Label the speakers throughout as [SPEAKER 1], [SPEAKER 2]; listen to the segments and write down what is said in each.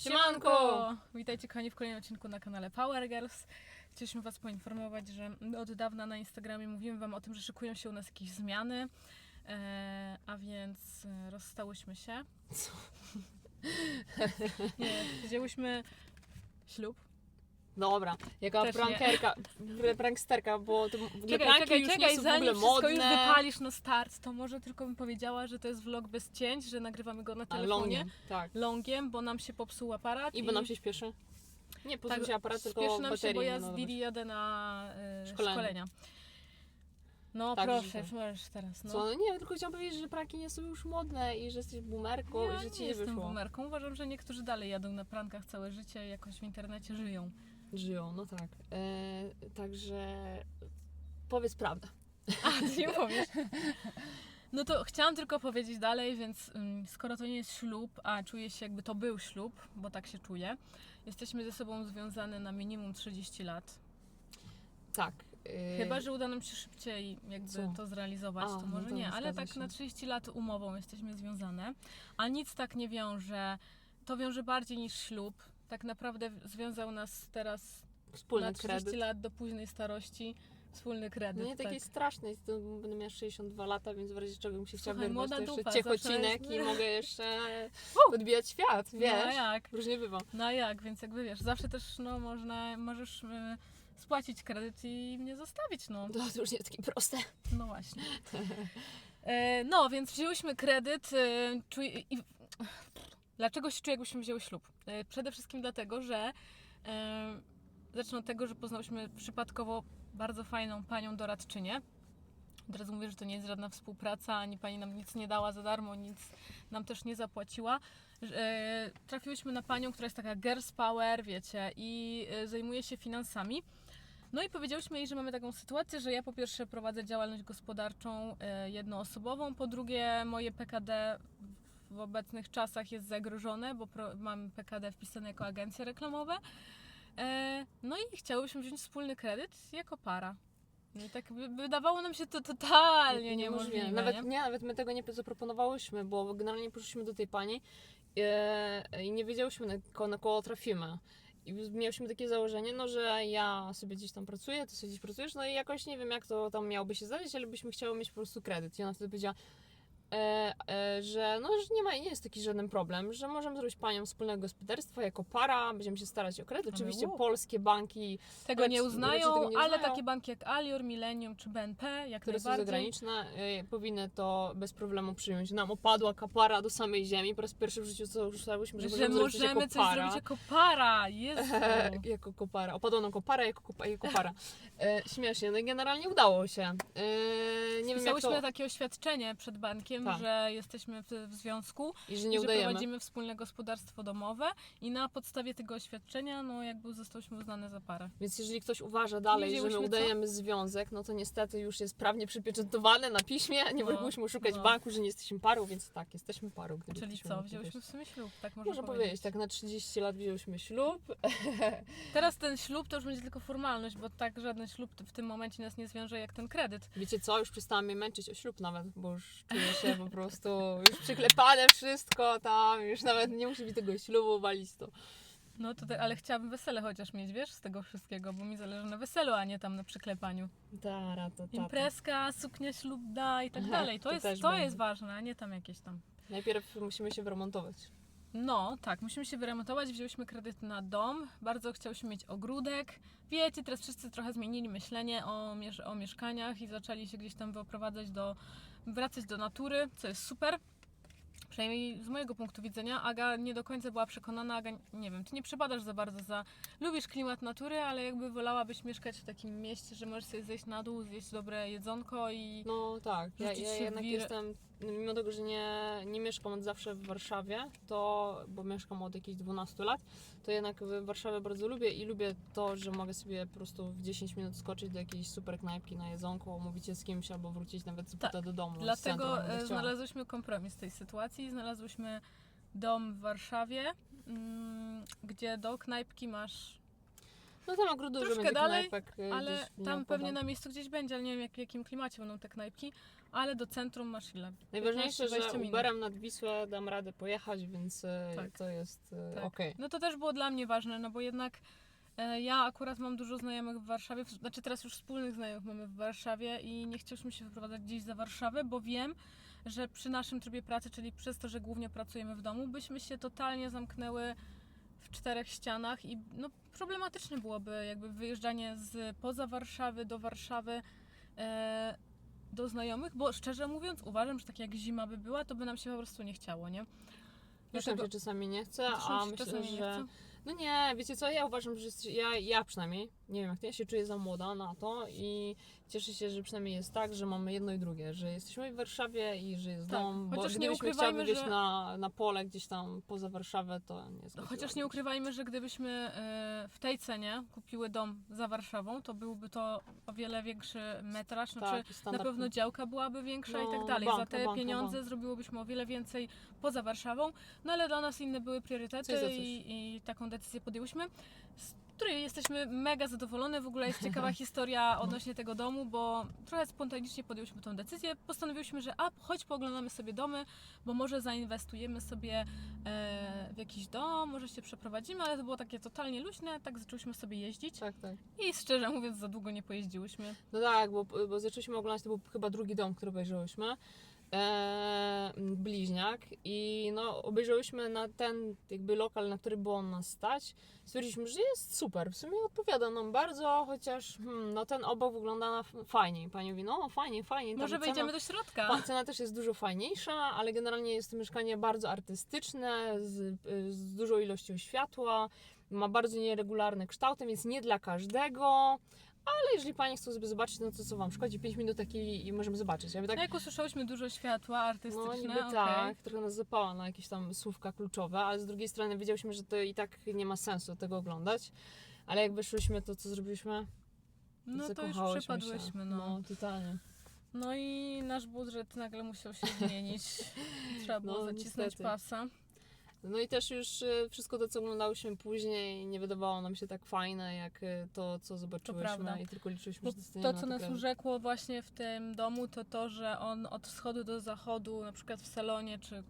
[SPEAKER 1] Siemanko! Witajcie kochani w kolejnym odcinku na kanale Power Girls. Chcieliśmy Was poinformować, że od dawna na Instagramie mówimy Wam o tym, że szykują się u nas jakieś zmiany, e, a więc e, rozstałyśmy się.
[SPEAKER 2] Co?
[SPEAKER 1] Nie, wzięłyśmy ślub.
[SPEAKER 2] Dobra, jaka
[SPEAKER 1] Też nie.
[SPEAKER 2] prankerka, pranksterka, bo to w ogóle
[SPEAKER 1] Czekaj,
[SPEAKER 2] pranki
[SPEAKER 1] czekaj,
[SPEAKER 2] już
[SPEAKER 1] czekaj,
[SPEAKER 2] nie są w
[SPEAKER 1] zanim
[SPEAKER 2] ogóle
[SPEAKER 1] wszystko
[SPEAKER 2] modne.
[SPEAKER 1] już wypalisz na start, to może tylko bym powiedziała, że to jest vlog bez cięć, że nagrywamy go na
[SPEAKER 2] A,
[SPEAKER 1] telefonie.
[SPEAKER 2] longiem, tak.
[SPEAKER 1] Longiem, bo nam się popsuł aparat.
[SPEAKER 2] I bo nam się śpieszy. Nie, po
[SPEAKER 1] tak,
[SPEAKER 2] się aparat, tylko
[SPEAKER 1] spieszy nam się, bo ja z. Didi jadę na
[SPEAKER 2] Szkolenie.
[SPEAKER 1] szkolenia. No
[SPEAKER 2] Tak,
[SPEAKER 1] proszę,
[SPEAKER 2] życzę.
[SPEAKER 1] możesz teraz. No.
[SPEAKER 2] Co? No nie, tylko chciałam powiedzieć, że pranki nie są już modne i że jesteś boomerką
[SPEAKER 1] ja
[SPEAKER 2] i że ci
[SPEAKER 1] nie
[SPEAKER 2] nie
[SPEAKER 1] jestem
[SPEAKER 2] wyszło.
[SPEAKER 1] boomerką. Uważam, że niektórzy dalej jadą na prankach całe życie jakoś w internecie żyją.
[SPEAKER 2] Żyją, no tak. E, także powiedz prawdę.
[SPEAKER 1] A, ty nie powiesz. No to chciałam tylko powiedzieć dalej, więc ym, skoro to nie jest ślub, a czuję się jakby to był ślub, bo tak się czuję, jesteśmy ze sobą związane na minimum 30 lat.
[SPEAKER 2] Tak. e,
[SPEAKER 1] Chyba, że uda nam się szybciej jakby
[SPEAKER 2] Co?
[SPEAKER 1] to zrealizować,
[SPEAKER 2] A,
[SPEAKER 1] to
[SPEAKER 2] no
[SPEAKER 1] może
[SPEAKER 2] to
[SPEAKER 1] nie, ale tak
[SPEAKER 2] się.
[SPEAKER 1] na 30 lat umową jesteśmy związane, a nic tak nie wiąże. To wiąże bardziej niż ślub. Tak naprawdę związał nas teraz
[SPEAKER 2] Wspólny
[SPEAKER 1] na 30
[SPEAKER 2] kredyt.
[SPEAKER 1] lat do późnej starości wspólny kredyt.
[SPEAKER 2] No nie takiej
[SPEAKER 1] tak.
[SPEAKER 2] strasznej, to będę miała 62 lata, więc w razie czego bym się chciała wyrwać, to jeszcze ciechocinek
[SPEAKER 1] zawsze
[SPEAKER 2] i
[SPEAKER 1] jest-
[SPEAKER 2] mogę jeszcze odbijać świat,
[SPEAKER 1] No
[SPEAKER 2] wiesz?
[SPEAKER 1] jak?
[SPEAKER 2] Różnie bywa.
[SPEAKER 1] No jak, więc jakby wiesz, zawsze też no można, możesz y, spłacić kredyt i mnie zostawić, no.
[SPEAKER 2] To, to już nie takie proste.
[SPEAKER 1] No właśnie. E, no, więc wzięłyśmy kredyt. E, czuj, i, dlaczego się czuję, jakbyśmy wzięły ślub? E, przede wszystkim dlatego, że e, zacznę od tego, że poznałyśmy przypadkowo bardzo fajną panią doradczynię. Od razu mówię, że to nie jest żadna współpraca, ani pani nam nic nie dała za darmo, nic nam też nie zapłaciła. E, trafiłyśmy na panią, która jest taka girls power, wiecie, i zajmuje się finansami. No i powiedziałyśmy jej, że mamy taką sytuację, że ja po pierwsze prowadzę działalność gospodarczą jednoosobową, po drugie moje PKD w obecnych czasach jest zagrożone, bo pro, mam PKD wpisane jako agencje reklamowe. E, no i chciałybyśmy wziąć wspólny kredyt jako para. No i tak wy- wydawało nam się to totalnie niemożliwe.
[SPEAKER 2] Nawet,
[SPEAKER 1] nie?
[SPEAKER 2] nie, nawet my tego nie zaproponowałyśmy, bo generalnie poszliśmy do tej pani e, i nie wiedziałyśmy na, ko- na koło trafimy. I miałyśmy takie założenie, no że ja sobie gdzieś tam pracuję, ty sobie gdzieś pracujesz, no i jakoś nie wiem jak to tam miałoby się zdarzyć, ale byśmy chciały mieć po prostu kredyt. I ona wtedy powiedziała, e, e, że no, że nie ma, nie jest taki żaden problem, że możemy zrobić panią wspólnego gospodarstwa jako para, będziemy się starać o kredyt.
[SPEAKER 1] Ale
[SPEAKER 2] Oczywiście
[SPEAKER 1] łup.
[SPEAKER 2] polskie banki,
[SPEAKER 1] Tego nie uznają,
[SPEAKER 2] tego nie
[SPEAKER 1] ale
[SPEAKER 2] uznają.
[SPEAKER 1] takie banki jak Alior, Millennium czy BNP, jak
[SPEAKER 2] które są zagraniczne, y, powinny to bez problemu przyjąć. Nam opadła kapara do samej ziemi. Po raz pierwszy w życiu co usłyszeliśmy, że,
[SPEAKER 1] Że
[SPEAKER 2] możemy zrobić
[SPEAKER 1] możemy
[SPEAKER 2] jako
[SPEAKER 1] coś
[SPEAKER 2] para.
[SPEAKER 1] zrobić jako para. Jezu.
[SPEAKER 2] jako kopara. Opadła nam kopara jako, jako para. E, śmiesznie. No i generalnie udało się. E, nie wiem jak to...
[SPEAKER 1] takie oświadczenie przed bankiem,
[SPEAKER 2] Tak.
[SPEAKER 1] że jesteśmy w, w związku
[SPEAKER 2] I że
[SPEAKER 1] i
[SPEAKER 2] nie
[SPEAKER 1] że
[SPEAKER 2] udajemy.
[SPEAKER 1] prowadzimy wspólne gospodarstwo domowe i na podstawie tego oświadczenia no jakby zostałyśmy uznane za parę.
[SPEAKER 2] Więc jeżeli ktoś uważa dalej, że my
[SPEAKER 1] wzięłyśmy co?
[SPEAKER 2] udajemy związek, no to niestety już jest prawnie przypieczętowane na piśmie. Nie
[SPEAKER 1] No,
[SPEAKER 2] mogliśmy szukać
[SPEAKER 1] no.
[SPEAKER 2] banku, że nie jesteśmy parą, więc tak, jesteśmy parą.
[SPEAKER 1] Czyli co, wzięłyśmy w sumie ślub, tak można,
[SPEAKER 2] Można powiedzieć, tak na 30 lat wzięłyśmy ślub.
[SPEAKER 1] Teraz ten ślub to już będzie tylko formalność, bo tak żaden ślub w tym momencie nas nie zwiąże jak ten kredyt.
[SPEAKER 2] Wiecie co, już przestałam mnie męczyć o ślub nawet, bo już czuję się po prostu już przyklepane wszystko tam, już nawet nie musi mi tego ślubu walić to.
[SPEAKER 1] No to te, ale chciałabym wesele chociaż mieć, wiesz, z tego wszystkiego, bo mi zależy na weselu, a nie tam na przyklepaniu.
[SPEAKER 2] Tara, to, tata.
[SPEAKER 1] Imprezka, suknia ślubna i tak
[SPEAKER 2] Aha,
[SPEAKER 1] dalej. To,
[SPEAKER 2] to
[SPEAKER 1] jest, to
[SPEAKER 2] będzie.
[SPEAKER 1] jest ważne, a nie tam jakieś tam.
[SPEAKER 2] Najpierw musimy się wyremontować.
[SPEAKER 1] No, tak, musimy się wyremontować, wzięłyśmy kredyt na dom, bardzo chciałyśmy mieć ogródek. Wiecie, teraz wszyscy trochę zmienili myślenie o, miesz- o mieszkaniach i zaczęli się gdzieś tam wyprowadzać do, wracać do natury, co jest super. Przynajmniej z mojego punktu widzenia, Aga nie do końca była przekonana, Aga, nie wiem, ty nie przepadasz za bardzo za, lubisz klimat natury, ale jakby wolałabyś mieszkać w takim mieście, że możesz sobie zejść na dół, zjeść dobre jedzonko i...
[SPEAKER 2] No tak, ja, ja jednak
[SPEAKER 1] wir-
[SPEAKER 2] jestem, mimo tego, że nie, nie mieszkam od zawsze w Warszawie, to, bo mieszkam od jakichś 12 lat, to jednak w Warszawie bardzo lubię i lubię to, że mogę sobie po prostu w 10 minut skoczyć do jakiejś super knajpki na jedzonko, omówić się z kimś albo wrócić nawet z
[SPEAKER 1] Tak,
[SPEAKER 2] do domu. centrum,
[SPEAKER 1] Dlatego
[SPEAKER 2] będę
[SPEAKER 1] e, znalazłyśmy kompromis w tej sytuacji. Znalazłyśmy dom w Warszawie, mm, gdzie do knajpki masz
[SPEAKER 2] No tam ogród dużo
[SPEAKER 1] Troszkę
[SPEAKER 2] będzie
[SPEAKER 1] dalej,
[SPEAKER 2] knajpek, y,
[SPEAKER 1] Ale
[SPEAKER 2] gdzieś
[SPEAKER 1] tam
[SPEAKER 2] nieopodal.
[SPEAKER 1] pewnie na miejscu gdzieś będzie, ale nie wiem jak, w jakim klimacie będą te knajpki, ale do centrum masz ile?
[SPEAKER 2] Najważniejsze,
[SPEAKER 1] 15-20
[SPEAKER 2] że
[SPEAKER 1] minut.
[SPEAKER 2] Uberem nad Wisłę dam radę pojechać, więc y,
[SPEAKER 1] Tak.
[SPEAKER 2] to jest y,
[SPEAKER 1] Tak.
[SPEAKER 2] okej.
[SPEAKER 1] No to też było dla mnie ważne, no bo jednak e, ja akurat mam dużo znajomych w Warszawie, w- znaczy teraz już wspólnych znajomych mamy w Warszawie i nie chcieliśmy się wyprowadzać gdzieś za Warszawę, bo wiem, że przy naszym trybie pracy, czyli przez to, że głównie pracujemy w domu, byśmy się totalnie zamknęły w czterech ścianach i no, problematyczne byłoby jakby wyjeżdżanie z poza Warszawy do Warszawy e, do znajomych, bo szczerze mówiąc uważam, że tak jak zima by była, to by nam się po prostu nie chciało, nie?
[SPEAKER 2] Już
[SPEAKER 1] Dlatego-
[SPEAKER 2] się czasami nie chce, a myślę,
[SPEAKER 1] czasami nie
[SPEAKER 2] że...
[SPEAKER 1] chce.
[SPEAKER 2] No nie, wiecie co, ja uważam, że ja, ja przynajmniej, nie wiem jak ty, ja się czuję za młoda na to i cieszę się, że przynajmniej jest tak, że mamy jedno i drugie, że jesteśmy w Warszawie i że jest
[SPEAKER 1] Tak,
[SPEAKER 2] dom, bo
[SPEAKER 1] chociaż nie
[SPEAKER 2] gdybyśmy chciały gdzieś
[SPEAKER 1] że-
[SPEAKER 2] na, na pole gdzieś tam poza Warszawę, to nie
[SPEAKER 1] No,
[SPEAKER 2] zgodziłabym
[SPEAKER 1] chociaż nie ukrywajmy, że gdybyśmy e, w tej cenie kupiły dom za Warszawą, to byłby to o wiele większy metraż, znaczy
[SPEAKER 2] Tak, i
[SPEAKER 1] na pewno działka byłaby większa i
[SPEAKER 2] No,
[SPEAKER 1] tak dalej. za
[SPEAKER 2] banka,
[SPEAKER 1] te
[SPEAKER 2] banka,
[SPEAKER 1] pieniądze
[SPEAKER 2] banka.
[SPEAKER 1] zrobiłobyśmy o wiele więcej poza Warszawą, no ale dla nas inne były
[SPEAKER 2] za
[SPEAKER 1] priorytety i, i taką decyzję podjęłyśmy, której jesteśmy mega zadowolone. W ogóle jest ciekawa historia odnośnie tego domu, bo trochę spontanicznie podjęłyśmy tą decyzję. Postanowiłyśmy, że a, chodź pooglądamy sobie domy, bo może zainwestujemy sobie e, w jakiś dom, może się przeprowadzimy, ale to było takie totalnie luźne, tak zaczęłyśmy sobie jeździć
[SPEAKER 2] Tak, tak.
[SPEAKER 1] i szczerze mówiąc za długo nie pojeździłyśmy.
[SPEAKER 2] No tak, bo, bo zaczęliśmy oglądać, to był chyba drugi dom, który obejrzałyśmy. Eee, bliźniak i no obejrzałyśmy na ten jakby lokal, na który było nas stać. Stwierdziliśmy, że jest super, w sumie odpowiada nam bardzo, chociaż hmm, no ten obok wygląda na fajniej. Pani mówi, no fajnie, fajnie. tam
[SPEAKER 1] Może
[SPEAKER 2] cena-
[SPEAKER 1] wejdziemy do środka.
[SPEAKER 2] Cena też jest dużo fajniejsza, ale generalnie jest to mieszkanie bardzo artystyczne, z, z dużą ilością światła, ma bardzo nieregularne kształty, więc nie dla każdego. Ale jeżeli Pani chcą sobie zobaczyć, no to co Wam szkodzi? 5 minut i, i możemy zobaczyć. Ja tak,
[SPEAKER 1] No jak usłyszałyśmy dużo światła artystyczne,
[SPEAKER 2] no niby
[SPEAKER 1] okej.
[SPEAKER 2] tak, trochę nas zapała na jakieś tam słówka kluczowe, ale z drugiej strony wiedziałyśmy, że to i tak nie ma sensu tego oglądać. Ale jak wyszłyśmy, to co zrobiliśmy?
[SPEAKER 1] no to już
[SPEAKER 2] Zakochałyśmy
[SPEAKER 1] przepadłyśmy, no.
[SPEAKER 2] no totalnie.
[SPEAKER 1] No i nasz budżet nagle musiał się zmienić. Trzeba było
[SPEAKER 2] No,
[SPEAKER 1] zacisnąć
[SPEAKER 2] niestety.
[SPEAKER 1] pasa.
[SPEAKER 2] No i też już y, wszystko to, co oglądałyśmy później, nie wydawało nam się tak fajne, jak y, to, co zobaczyłyśmy i tylko liczyliśmy, że
[SPEAKER 1] to,
[SPEAKER 2] na
[SPEAKER 1] co nas
[SPEAKER 2] kredyt.
[SPEAKER 1] urzekło właśnie w tym domu, to to, że on od wschodu do zachodu, na przykład w salonie, czy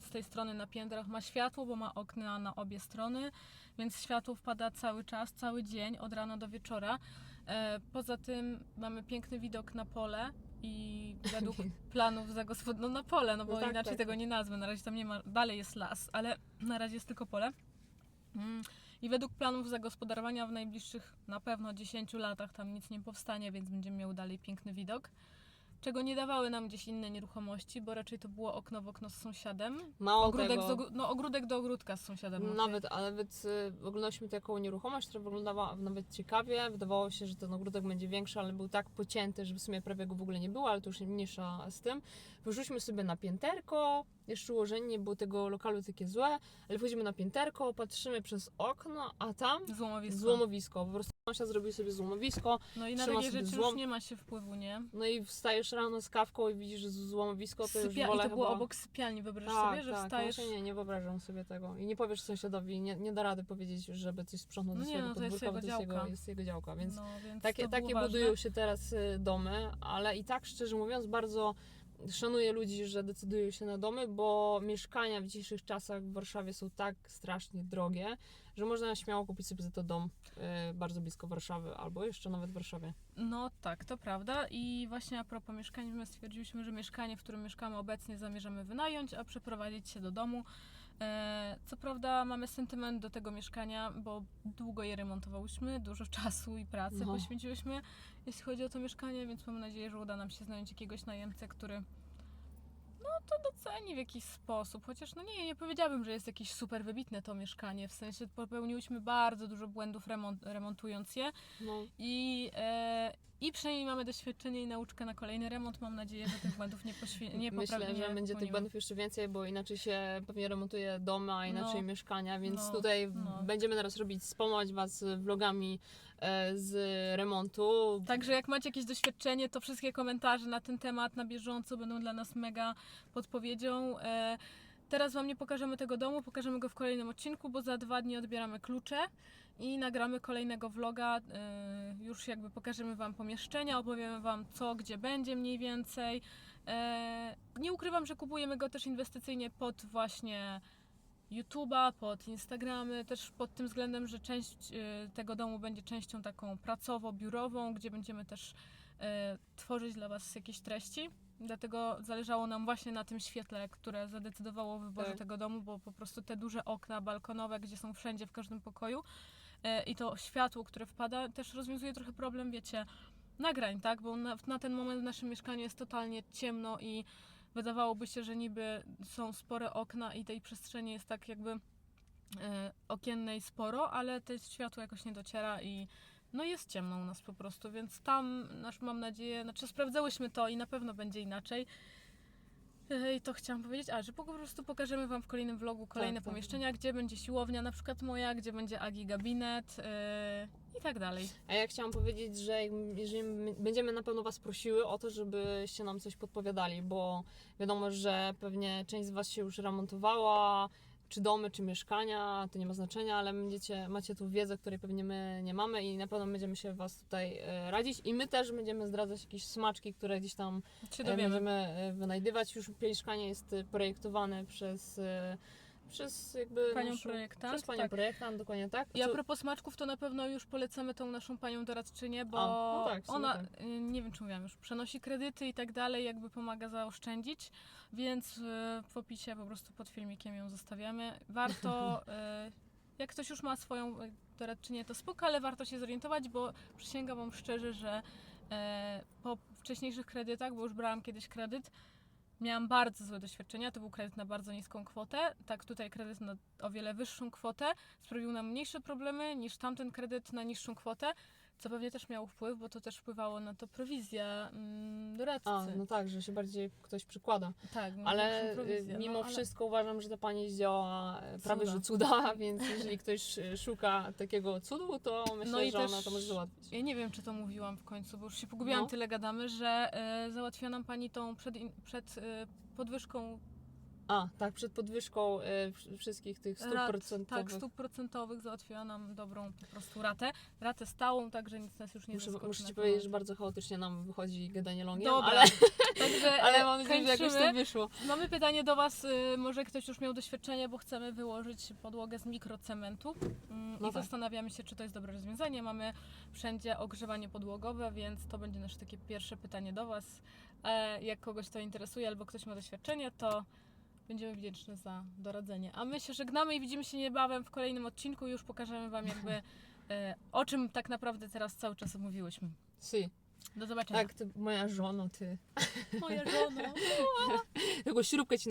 [SPEAKER 1] z tej strony na piętrach ma światło, bo ma okna na obie strony, więc światło wpada cały czas, cały dzień, od rana do wieczora. E, Poza tym mamy piękny widok na pole i według planów zagospodarowania, no na pole, no bo
[SPEAKER 2] No tak,
[SPEAKER 1] inaczej
[SPEAKER 2] tak.
[SPEAKER 1] tego nie nazwę, na razie tam nie ma, dalej jest las, ale na razie jest tylko pole. Mm, I według planów zagospodarowania w najbliższych na pewno 10 latach tam nic nie powstanie, więc będziemy miały dalej piękny widok. Czego nie dawały nam gdzieś inne nieruchomości, bo raczej to było okno w okno z sąsiadem.
[SPEAKER 2] Mało
[SPEAKER 1] Ogródek,
[SPEAKER 2] tego,
[SPEAKER 1] ogr- no, ogródek do ogródka z sąsiadem. okej.
[SPEAKER 2] nawet, a nawet y, oglądaliśmy taką nieruchomość, która wyglądała nawet ciekawie. Wydawało się, że ten ogródek będzie większy, ale był tak pocięty, że w sumie prawie go w ogóle nie było, ale to już mniejsza z tym. Wyszliśmy sobie na pięterko, jeszcze ułożenie nie było tego lokalu takie złe, ale wchodzimy na pięterko, patrzymy przez okno, a tam
[SPEAKER 1] Złomowisko.
[SPEAKER 2] złomowisko. Po prostu sąsiad zrobił sobie złomowisko,
[SPEAKER 1] No i na
[SPEAKER 2] trzyma
[SPEAKER 1] takie
[SPEAKER 2] sobie
[SPEAKER 1] rzeczy
[SPEAKER 2] złom-
[SPEAKER 1] już nie ma się wpływu, nie?
[SPEAKER 2] no i wstajesz rano z kawką i widzisz złomowisko, to już
[SPEAKER 1] Sypia-
[SPEAKER 2] wolę
[SPEAKER 1] I to było
[SPEAKER 2] chyba...
[SPEAKER 1] obok sypialni, wyobraź
[SPEAKER 2] tak,
[SPEAKER 1] sobie, że
[SPEAKER 2] tak,
[SPEAKER 1] wstajesz...
[SPEAKER 2] właśnie nie, nie wyobrażam sobie tego. I nie powiesz sąsiadowi, nie, nie da rady powiedzieć, żeby coś sprzątnął
[SPEAKER 1] No
[SPEAKER 2] swojego
[SPEAKER 1] no to jest
[SPEAKER 2] podwórka, bo to jest jego,
[SPEAKER 1] działka.
[SPEAKER 2] jest jego działka, więc
[SPEAKER 1] no, więc
[SPEAKER 2] takie, takie
[SPEAKER 1] ważne.
[SPEAKER 2] budują się teraz y, domy, ale i tak szczerze mówiąc bardzo szanuję ludzi, że decydują się na domy, bo mieszkania w dzisiejszych czasach w Warszawie są tak strasznie drogie, że można śmiało kupić sobie za to dom y, bardzo blisko Warszawy albo jeszcze nawet w Warszawie.
[SPEAKER 1] No tak, to prawda. I właśnie a propos mieszkań, my stwierdziliśmy, że mieszkanie, w którym mieszkamy obecnie, zamierzamy wynająć, a przeprowadzić się do domu. E, co prawda mamy sentyment do tego mieszkania, bo długo je remontowałyśmy, dużo czasu i pracy
[SPEAKER 2] No.
[SPEAKER 1] poświęciłyśmy, jeśli chodzi o to mieszkanie, więc mam nadzieję, że uda nam się znaleźć jakiegoś najemcę, który no to doceni w jakiś sposób. Chociaż no nie, nie powiedziałabym, że jest jakieś super wybitne to mieszkanie. W sensie popełniłyśmy bardzo dużo błędów remont, remontując je.
[SPEAKER 2] No,
[SPEAKER 1] I, e, I przynajmniej mamy doświadczenie i nauczkę na kolejny remont. Mam nadzieję, że tych błędów nie, poświe- nie
[SPEAKER 2] Myślę, że będzie tych błędów jeszcze więcej, bo inaczej się pewnie remontuje domy, a inaczej
[SPEAKER 1] No.
[SPEAKER 2] mieszkania, więc
[SPEAKER 1] No.
[SPEAKER 2] tutaj
[SPEAKER 1] No.
[SPEAKER 2] będziemy teraz robić, wspomagać Was vlogami e, z remontu.
[SPEAKER 1] Także jak macie jakieś doświadczenie, to wszystkie komentarze na ten temat na bieżąco będą dla nas mega podpowiedzią. E, teraz Wam nie pokażemy tego domu, pokażemy go w kolejnym odcinku, bo za dwa dni odbieramy klucze i nagramy kolejnego vloga. Yy, już jakby pokażemy Wam pomieszczenia, opowiemy Wam co, gdzie będzie mniej więcej. E, nie ukrywam, że kupujemy go też inwestycyjnie pod właśnie YouTube'a, pod Instagramy, też pod tym względem, że część e, tego domu będzie częścią taką pracowo-biurową, gdzie będziemy też e, tworzyć dla Was jakieś treści. Dlatego zależało nam właśnie na tym świetle, które zadecydowało o wyborze
[SPEAKER 2] Tak.
[SPEAKER 1] tego domu, bo po prostu te duże okna balkonowe, gdzie są wszędzie, w każdym pokoju e, i to światło, które wpada, też rozwiązuje trochę problem, wiecie, nagrań, tak? Bo na, na ten moment w naszym mieszkaniu jest totalnie ciemno i wydawałoby się, że niby są spore okna i tej przestrzeni jest tak jakby e, okiennej sporo, ale to światło jakoś nie dociera i no jest ciemno u nas po prostu, więc tam nasz, mam nadzieję, znaczy sprawdzałyśmy to i na pewno będzie inaczej. I to chciałam powiedzieć, a że po prostu pokażemy Wam w kolejnym vlogu kolejne
[SPEAKER 2] tak.
[SPEAKER 1] pomieszczenia, gdzie będzie siłownia, na przykład moja, gdzie będzie Agi gabinet e, i tak dalej.
[SPEAKER 2] A ja chciałam powiedzieć, że jeżeli my- będziemy na pewno Was prosiły o to, żebyście nam coś podpowiadali, bo wiadomo, że pewnie część z Was się już remontowała, czy domy, czy mieszkania, to nie ma znaczenia, ale będziecie, macie tu wiedzę, której pewnie my nie mamy i na pewno będziemy się Was tutaj e, radzić i my też będziemy zdradzać jakieś smaczki, które gdzieś tam e, możemy e, wynajdywać. Już mieszkanie jest projektowane przez, przez jakby
[SPEAKER 1] Panią
[SPEAKER 2] naszą,
[SPEAKER 1] projektant,
[SPEAKER 2] Przez panią
[SPEAKER 1] tak.
[SPEAKER 2] projektant, dokładnie tak.
[SPEAKER 1] I a propos smaczków, to na pewno już polecamy tą naszą panią doradczynię, bo
[SPEAKER 2] A, no tak,
[SPEAKER 1] ona,
[SPEAKER 2] tak.
[SPEAKER 1] y, nie wiem czy mówiłam już, przenosi kredyty i tak dalej, jakby pomaga zaoszczędzić, więc y, w opisie po prostu pod filmikiem ją zostawiamy. Warto, y, jak ktoś już ma swoją doradczynię, to spoko, ale warto się zorientować, bo przysięgam Wam szczerze, że po wcześniejszych kredytach, bo już brałam kiedyś kredyt, Miałam bardzo złe doświadczenia. To był kredyt na bardzo niską kwotę. Tak, tutaj kredyt na o wiele wyższą kwotę sprawił nam mniejsze problemy niż tamten kredyt na niższą kwotę, co pewnie też miało wpływ, bo to też wpływało na to prowizja mm, doradcy.
[SPEAKER 2] A, no tak, że się bardziej ktoś przykłada.
[SPEAKER 1] tak, no,
[SPEAKER 2] Ale y, mimo
[SPEAKER 1] no, ale-
[SPEAKER 2] wszystko uważam, że ta pani zdziałała e, prawie
[SPEAKER 1] Cuda.
[SPEAKER 2] że cuda, więc jeżeli ktoś e, szuka takiego cudu, to myślę,
[SPEAKER 1] No
[SPEAKER 2] że
[SPEAKER 1] też-
[SPEAKER 2] ona to może załatwić.
[SPEAKER 1] Ja nie wiem, czy to mówiłam w końcu, bo już się pogubiłam,
[SPEAKER 2] No.
[SPEAKER 1] tyle gadamy, że załatwiła nam pani tą przed, przed e, podwyżką
[SPEAKER 2] A, tak, przed podwyżką e, wsz- wszystkich tych stóp
[SPEAKER 1] rat,
[SPEAKER 2] procentowych.
[SPEAKER 1] tak, stóp procentowych załatwiła nam dobrą po prostu ratę. Ratę stałą, także nic nas już nie
[SPEAKER 2] Muszę,
[SPEAKER 1] zaskoczy
[SPEAKER 2] muszę ci powiedzieć, że bardzo chaotycznie nam wychodzi gadanie longiem,
[SPEAKER 1] Dobra,
[SPEAKER 2] ale,
[SPEAKER 1] także
[SPEAKER 2] ale
[SPEAKER 1] e,
[SPEAKER 2] mam nadzieję, że jakoś to wyszło.
[SPEAKER 1] Mamy pytanie do Was, y, może ktoś już miał doświadczenie, bo chcemy wyłożyć podłogę z mikrocementu mm,
[SPEAKER 2] No
[SPEAKER 1] i
[SPEAKER 2] tak.
[SPEAKER 1] zastanawiamy się, czy to jest dobre rozwiązanie. Mamy wszędzie ogrzewanie podłogowe, więc to będzie nasze takie pierwsze pytanie do Was. E, jak kogoś to interesuje albo ktoś ma doświadczenie, to będziemy wdzięczni za doradzenie. A my się żegnamy i widzimy się niebawem w kolejnym odcinku. Już pokażemy Wam jakby e, o czym tak naprawdę teraz cały czas mówiłyśmy.
[SPEAKER 2] Si.
[SPEAKER 1] Do zobaczenia.
[SPEAKER 2] Tak, moja żona, ty.
[SPEAKER 1] Moja żona.
[SPEAKER 2] Tylko śrubkę ci